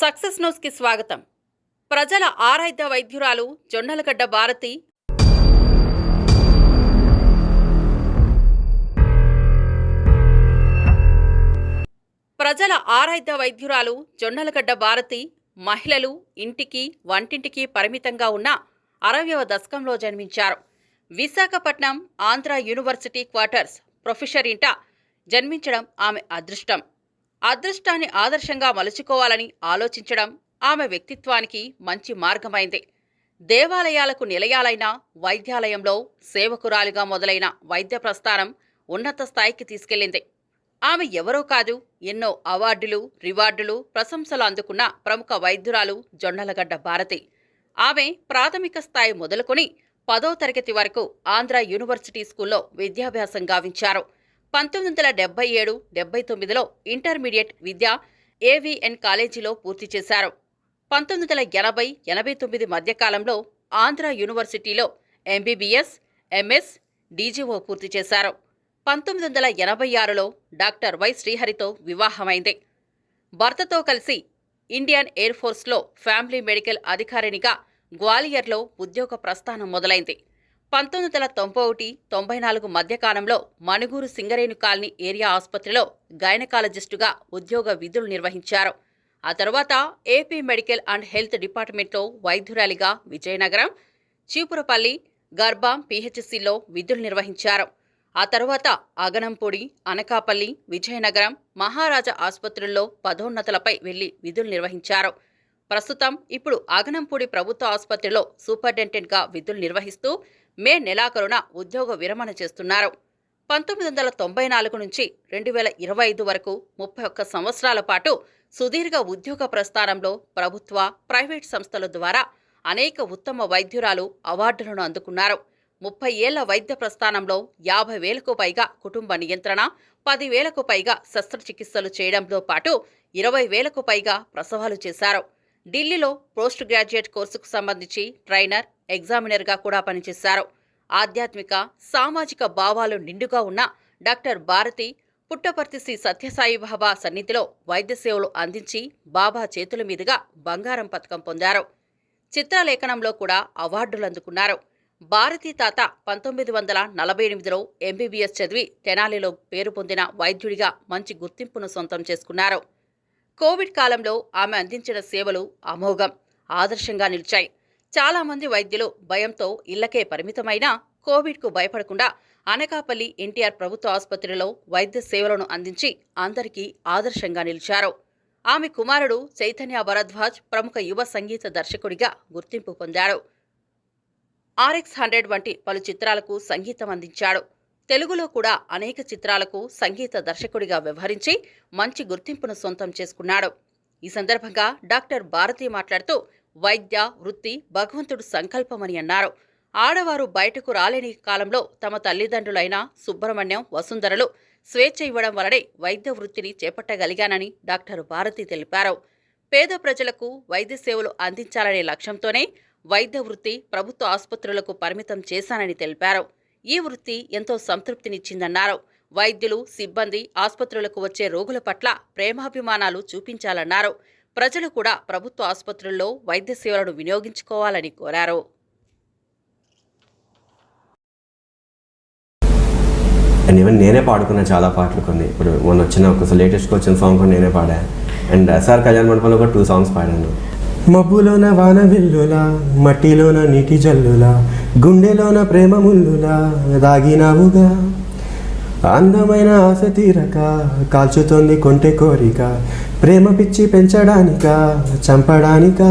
Success న్యూస్కి స్వాగతం. ప్రజల ఆరాధ్య వైద్యురాలు జొన్నలగడ్డ భారతి. ప్రజల ఆరాధ్య వైద్యురాలు జొన్నలగడ్డ భారతి మహిళలు ఇంటికి వంటింటికి పరిమితంగా ఉన్న అరవయవ దశకంలో జన్మించారు. Visakhapatnam Andhra university quarters professor ఇంట జన్మించడం ఆమె అదృష్టం. అదృష్టాన్ని ఆదర్శంగా మలుచుకోవాలని ఆలోచించడం ఆమె వ్యక్తిత్వానికి మంచి మార్గమైంది. దేవాలయాలకు నిలయాలైన వైద్యాలయంలో సేవకురాలిగా మొదలైన వైద్య ప్రస్థానం ఉన్నత స్థాయికి తీసుకెళ్ళింది ఆమె ఎవరో కాదు ఎన్నో అవార్డులు రివార్డులు ప్రశంసలు అందుకున్న ప్రముఖ వైద్యురాలు జొన్నలగడ్డ భారతి. ఆమె ప్రాథమిక స్థాయి మొదలుకొని పదో తరగతి వరకు ఆంధ్ర యూనివర్సిటీ స్కూల్లో విద్యాభ్యాసం గావించారు. పంతొమ్మిది వందల డెబ్బై ఏడు డెబ్బై తొమ్మిదిలో ఇంటర్మీడియట్ విద్య ఏవిఎన్ కాలేజీలో పూర్తి చేశారు. పంతొమ్మిది వందల ఎనభై ఎనభై తొమ్మిది మధ్యకాలంలో ఆంధ్ర యూనివర్సిటీలో ఎంబీబీఎస్ ఎంఎస్ డీజీఓ పూర్తి చేశారు. పంతొమ్మిది వందల ఎనభై ఆరులో డాక్టర్ వై శ్రీహరితో వివాహమైంది. భర్తతో కలిసి ఇండియన్ ఎయిర్ ఫోర్స్లో ఫ్యామిలీ మెడికల్ అధికారినిగా గ్వాలియర్లో ఉద్యోగ ప్రస్థానం మొదలైంది. పంతొమ్మిది వందల తొంభై ఒకటి తొంభై నాలుగు మధ్యకాలంలో మణుగూరు సింగరేణు కాలనీ ఏరియా ఆసుపత్రిలో గైనకాలజిస్టుగా ఉద్యోగ విధులు నిర్వహించారు. ఆ తర్వాత ఏపీ మెడికల్ అండ్ హెల్త్ డిపార్ట్మెంట్లో వైద్యురాలిగా విజయనగరం చీపురపల్లి గర్భం పిహెచ్సిలో విధులు నిర్వహించారు. ఆ తర్వాత అగనంపూడి అనకాపల్లి విజయనగరం మహారాజా ఆసుపత్రుల్లో పదోన్నతులపై వెళ్ళి విధులు నిర్వహించారు. ప్రస్తుతం ఇప్పుడు అగనంపూడి ప్రభుత్వ ఆసుపత్రిలో సూపరింటెండెంట్గా విధులు నిర్వహిస్తూ మే నెలాఖరున ఉద్యోగ విరమణ చేస్తున్నారు. పంతొమ్మిది వందల తొంభై నాలుగు నుంచి రెండు వేల ఇరవై ఐదు వరకు ముప్పై ఒక్క సంవత్సరాల పాటు సుదీర్ఘ ఉద్యోగ ప్రస్థానంలో ప్రభుత్వ ప్రైవేట్ సంస్థల ద్వారా అనేక ఉత్తమ వైద్యురాలు అవార్డులను అందుకున్నారు. ముప్పై ఏళ్ళ వైద్య ప్రస్థానంలో యాభై వేలకు పైగా కుటుంబ నియంత్రణ పది వేలకు పైగా శస్త్రచికిత్సలు చేయడంతో పాటు ఇరవై వేలకు పైగా ప్రసవాలు చేశారు. ఢిల్లీలో పోస్ట్ గ్రాడ్యుయేట్ కోర్సుకు సంబంధించి ట్రైనర్ ఎగ్జామినర్గా కూడా పనిచేశారు. ఆధ్యాత్మిక సామాజిక భావాలు నిండుగా ఉన్న డాక్టర్ భారతి పుట్టపర్తి శ్రీ సత్యసాయి బాబా సన్నిధిలో వైద్య సేవలు అందించి బాబా చేతుల మీదుగా బంగారం పథకం పొందారు. చిత్రలేఖనంలో కూడా అవార్డులు అందుకున్నారు. భారతీ తాత పంతొమ్మిది వందల నలభై ఎనిమిదిలో ఎంబీబీఎస్ చదివి తెనాలిలో పేరు పొందిన వైద్యుడిగా మంచి గుర్తింపును సొంతం చేసుకున్నారు. కోవిడ్ కాలంలో ఆమె అందించిన సేవలు అమోఘం ఆదర్శంగా నిలిచాయి. చాలా మంది వైద్యులు భయంతో ఇళ్ళకే పరిమితమైన కోవిడ్కు భయపడకుండా అనకాపల్లి ఎన్టీఆర్ ప్రభుత్వ ఆసుపత్రిలో వైద్య సేవలను అందించి అందరికీ ఆదర్శంగా నిలిచారు. ఆమె కుమారుడు చైతన్య భరద్వాజ్ ప్రముఖ యువ సంగీత దర్శకుడిగా గుర్తింపు పొందాడు ఆర్ఎక్స్ హండ్రెడ్ వంటి పలు చిత్రాలకు సంగీతం అందించాడు. తెలుగులో కూడా అనేక చిత్రాలకు సంగీత దర్శకుడిగా వ్యవహరించి మంచి గుర్తింపును సొంతం చేసుకున్నాడు. ఈ సందర్భంగా డాక్టర్ భారతి మాట్లాడుతూ వైద్య వృత్తి భగవంతుడు సంకల్పమని అన్నారు. ఆడవారు బయటకు రాలేని కాలంలో తమ తల్లిదండ్రులైన సుబ్రహ్మణ్యం వసుంధరలు స్వేచ్ఛ ఇవ్వడం వలనే వైద్య వృత్తిని చేపట్టగలిగానని డాక్టర్ భారతి తెలిపారు. పేద ప్రజలకు వైద్య సేవలు అందించాలనే లక్ష్యంతోనే వైద్య వృత్తి ప్రభుత్వ ఆసుపత్రులకు పరిమితం చేశానని తెలిపారు. ఈ వృత్తి ఎంతో సంతృప్తినిచ్చిందన్నారు. వైద్యులు సిబ్బంది ఆసుపత్రులకు వచ్చే రోగుల పట్ల ప్రేమాభిమానాలు చూపించాలన్నారు. ప్రజలు కూడా ప్రభుత్వ ఆసుపత్రుల్లో వైద్య సేవలను వినియోగించుకోవాలని కోరారు. అండ్ ఈవెన్ నేనే పాడుకున్నా చాలా పాటలు కొన్ని. ఇప్పుడు మొన్న వచ్చిన ఒక లేటెస్ట్గా వచ్చిన సాంగ్ కూడా నేనే పాడా. అండ్ ఎస్ఆర్ కళ్యాణ్ మండపంలో కూడా టూ సాంగ్స్ పాడాను. మబ్బులోన వాన వెల్లులా మట్టిలోన నీటి జల్లులా గుండెలోన ప్రేమ ముల్లులా దాగినావుగా అందమైన ఆశ తీరక కాల్చుతోంది కొంటె కోరిక ప్రేమ పిచ్చి పెంచడానిక చంపడానిక.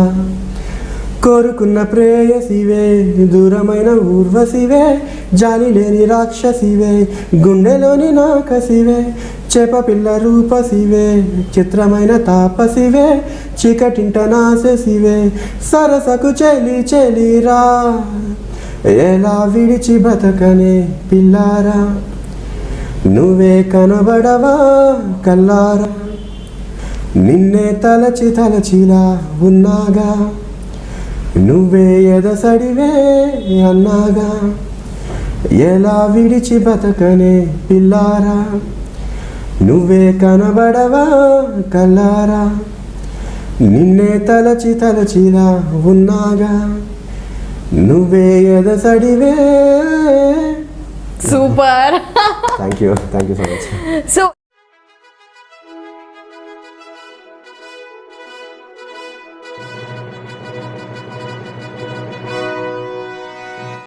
కోరుకున్న ప్రేయసివే దూరమైన ఊర్వశివే జాలి లేని రాక్షసివే గుండెలోని నాకసివే చేప పిల్ల రూపసివే చిత్రమైన తాపసివే చీకటింట నాశసివే సరసకు చెలి చెలిరా. ఎలా విడిచి బతకనే పిల్లారా? నువ్వే కనబడవా కల్లారా? నిన్నే తలచి తలచిలా ఉన్నాగా. నువ్వే ఎదసడివే అన్నాగా. ఎలా విడిచి బతకనే పిల్లారా? నువ్వే కనబడవా కల్లారా? నిన్నే తలచి తలచిలా ఉన్నాగా. నువ్వే ఎదసడివే Super. thank you. Thank you so much. So